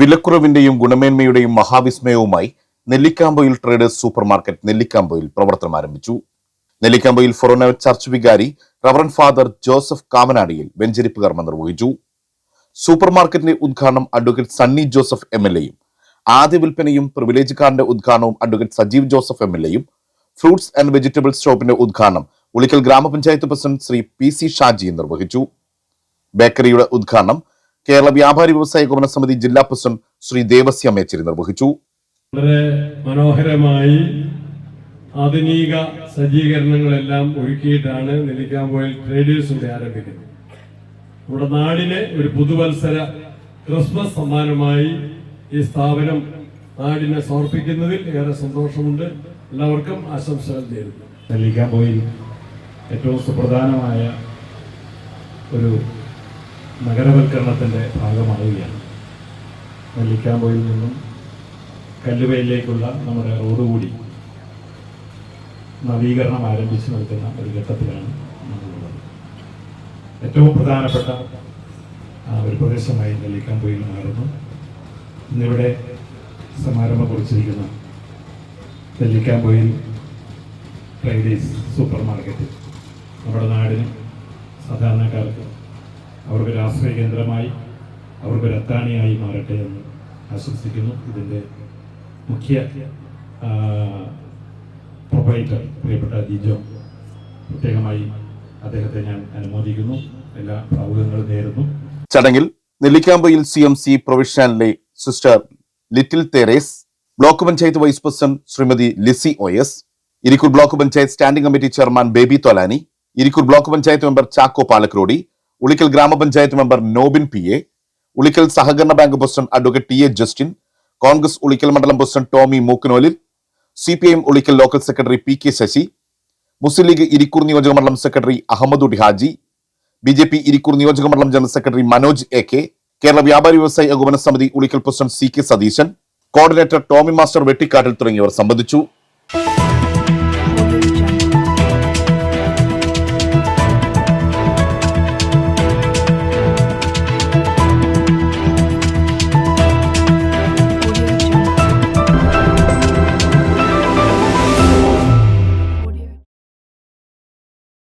വിലക്കുറവിന്റെയും ഗുണമേന്മയുടെയും മഹാവിസ്മയവുമായി Nellikkampoyil traders super market Nellikkampoyil പ്രവർത്തനം ആരംഭിച്ചു. നെല്ലിക്കാമ്പൊയിൽ ഫൊറോന ചർച്ച് വികാരി റവറൻ ഫാദർ ജോസഫ് കാമനാടിയിൽ വെഞ്ചരിപ്പ് കർമ്മം നിർവഹിച്ചു. സൂപ്പർ മാർക്കറ്റിന്റെ ഉദ്ഘാടനം advocate Sunny Joseph M L എയും ആദ്യ വിൽപ്പനയും പ്രിവിലേജ് കാർഡിന്റെ ഉദ്ഘാടനവും advocate Sajeev Joseph M L എയും ഫ്രൂട്ട്സ് ആൻഡ് വെജിറ്റബിൾസ് ഷോപ്പിന്റെ ഉദ്ഘാടനം Ulikkal grama panchayat president Shri P C Shaji നിർവഹിച്ചു. ബേക്കറിയുടെ ഉദ്ഘാടനം കേരള വ്യാപാരി വ്യവസായ ഗമന സമിതി ജില്ലാ പ്രസിഡന്റ് ശ്രീ ദേവസ്യ മേച്ചേരി നിർവഹിച്ചു. വളരെ മനോഹരമായി ആധുനിക സജ്ജീകരണങ്ങളെല്ലാം ഒരുക്കിയിട്ടാണ് നെല്ലിക്കാമ്പോയിൽ ട്രേഡേഴ്സ് ഇവിടെ ആരംഭിക്കുന്നത്. നമ്മുടെ നാടിന് ഒരു പുതുവത്സര ക്രിസ്മസ് സമ്മാനമായി ഈ സ്ഥാപനം നാടിനെ സമർപ്പിക്കുന്നതിൽ ഏറെ സന്തോഷമുണ്ട്. എല്ലാവർക്കും ആശംസകൾ നേരുന്നു. നെല്ലിക്കാമ്പോയിൽ ഏറ്റവും സുപ്രധാനമായ ഒരു നഗരവൽക്കരണത്തിന്റെ ഭാഗമാവുകയാണ്. നെല്ലിക്കാമ്പോയിൽ നിന്നും കല്ലുവയിലേക്കുള്ള നമ്മുടെ റോഡ് കൂടി നവീകരണം ആരംഭിച്ചു നിൽക്കുന്ന ഒരു ഘട്ടത്തിലാണ് ഏറ്റവും പ്രധാനപ്പെട്ട ഒരു പ്രദേശമായി നെല്ലിക്കാമ്പോയിൽ മാറുന്നു. ഇന്നിവിടെ സമാരംഭം കുറിച്ചിരിക്കുന്ന നെല്ലിക്കാമ്പോയിൽ ഫ്രൈഡേസ് സൂപ്പർ മാർക്കറ്റ് നമ്മുടെ നാടിന് സാധാരണക്കാർക്ക് അവർക്കൊരു ആശ്രയ കേന്ദ്രമായി അവർക്കൊരു അത്താണിയായി മാറട്ടെ എന്ന് ആശംസിക്കുന്നു. ഇതിന്റെ മുഖ്യ പ്രൊപ്പറേറ്റർ പ്രിയപ്പെട്ട ജിജോ പ്രത്യേകമായി അദ്ദേഹത്തെ ഞാൻ അനുമോദിക്കുന്നു. എല്ലാ ഭാവുകങ്ങളും നേരുന്നു. ചടങ്ങിൽ Nellikkampoyil C M C പ്രൊവിഷനിലെ sister Little Therese block panchayat vice president Shrimati Lizzy O S Irikkur block panchayat standing committee chairman Baby Tholani Irikkur block panchayat member Chacko Palakrodi Ulikkal grama panchayat member Nobin P A Ulikkal സഹകരണ bank president advocate T A Justin Congress Ulikkal മണ്ഡലം president Tommy Mookkanolil C P I Ulikkal local secretary P K Sasi Muslim League Irikkur നിയോജക മണ്ഡലം secretary അഹമ്മദുടി Haji B J P Irikkur നിയോജക മണ്ഡലം general secretary Manoj A K Kerala വ്യാപാരി വ്യവസായി ഏകോപന സമിതി Ulikkal president C K Satheesan coordinator Tommy master Vettikkattil തുടങ്ങിയവർ സംബന്ധിച്ചു.